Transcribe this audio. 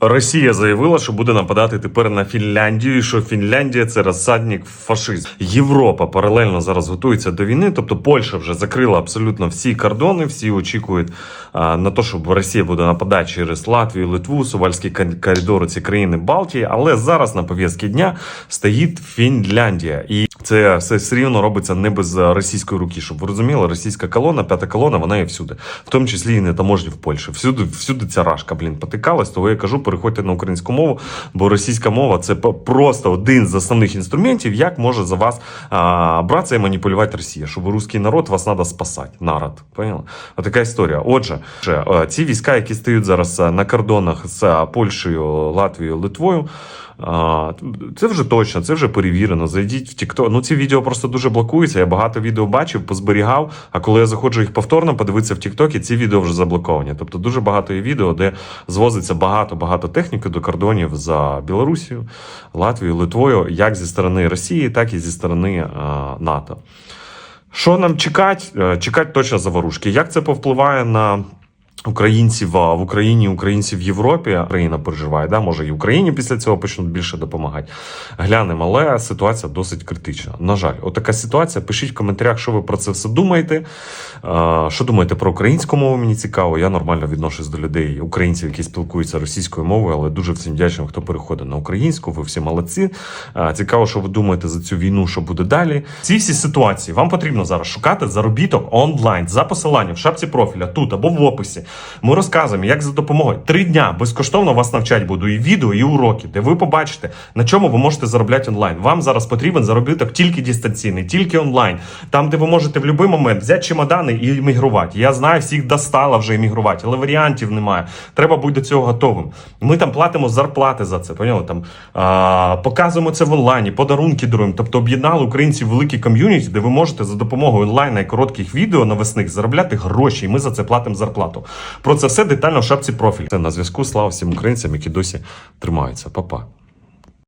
Росія заявила, що буде нападати тепер на Фінляндію, і що Фінляндія це розсадник фашизму. Європа паралельно зараз готується до війни. Тобто Польща вже закрила абсолютно всі кордони, всі очікують а, на те, що Росія буде нападати через Латвію, Литву, Сувальські кон- коридори, ці країни Балтії. Але зараз на пов'язці дня стоїть Фінляндія, і це все, все рівно робиться не без російської руки. Щоб ви розуміли, російська колона, п'ята колона, вона є всюди, в тому числі і не таможні в Польщі. Всюди, всюди ця рашка, блін, потикалась. Того я кажу, переходьте на українську мову, бо російська мова це просто один з основних інструментів, як може за вас а, братися і маніпулювати Росія, щоб русський народ вас треба спасати. Народ. Поняли? Отака історія. Отже, е, ці війська, які стають зараз е, на кордонах з е, Польщею, Латвією, Литвою. Це вже точно, це вже перевірено. Зайдіть в TikTok. Ну ці відео просто дуже блокуються. Я багато відео бачив, позберігав. А коли я заходжу їх повторно подивитися в TikTok, ці відео вже заблоковані. Тобто дуже багато є відео, де звозиться багато-багато техніки до кордонів за Білорусію, Латвією, Литвою, як зі сторони Росії, так і зі сторони НАТО. Що нам чекати? Е, Чекати точно заворушки. Як це повпливає на українців в Україні, українців в Європі? Україна переживає, да? може і Україні після цього почнуть більше допомагати. Глянемо, але ситуація досить критична. На жаль, отака ситуація. Пишіть в коментарях, що ви про це все думаєте. Що думаєте про українську мову? Мені цікаво. Я нормально відношусь до людей, українців, які спілкуються російською мовою, але дуже всім вдячним, хто переходить на українську. Ви всі молодці. Цікаво, що ви думаєте за цю війну, що буде далі. Ці всі ситуації вам потрібно зараз шукати заробіток онлайн за посиланням в шапці профіля тут або в описі. Ми розказуємо, як за допомогою три дня безкоштовно вас навчать буду і відео, і уроки, де ви побачите, на чому ви можете заробляти онлайн. Вам зараз потрібен заробіток тільки дистанційний, тільки онлайн, там, де ви можете в будь-який момент взяти чемодани і емігрувати. Я знаю, всіх достала вже емігрувати, але варіантів немає. Треба бути до цього готовим. Ми там платимо зарплати за це. Поняли? Там а, показуємо це в онлайні, подарунки даруємо. Тобто об'єднали українців в великій ком'юніті, де ви можете за допомогою онлайна і коротких відео навесних заробляти гроші, і ми за це платимо зарплату. Про це все детально в шапці профіль. Це на зв'язку. Слава всім українцям, які досі тримаються. Па-па.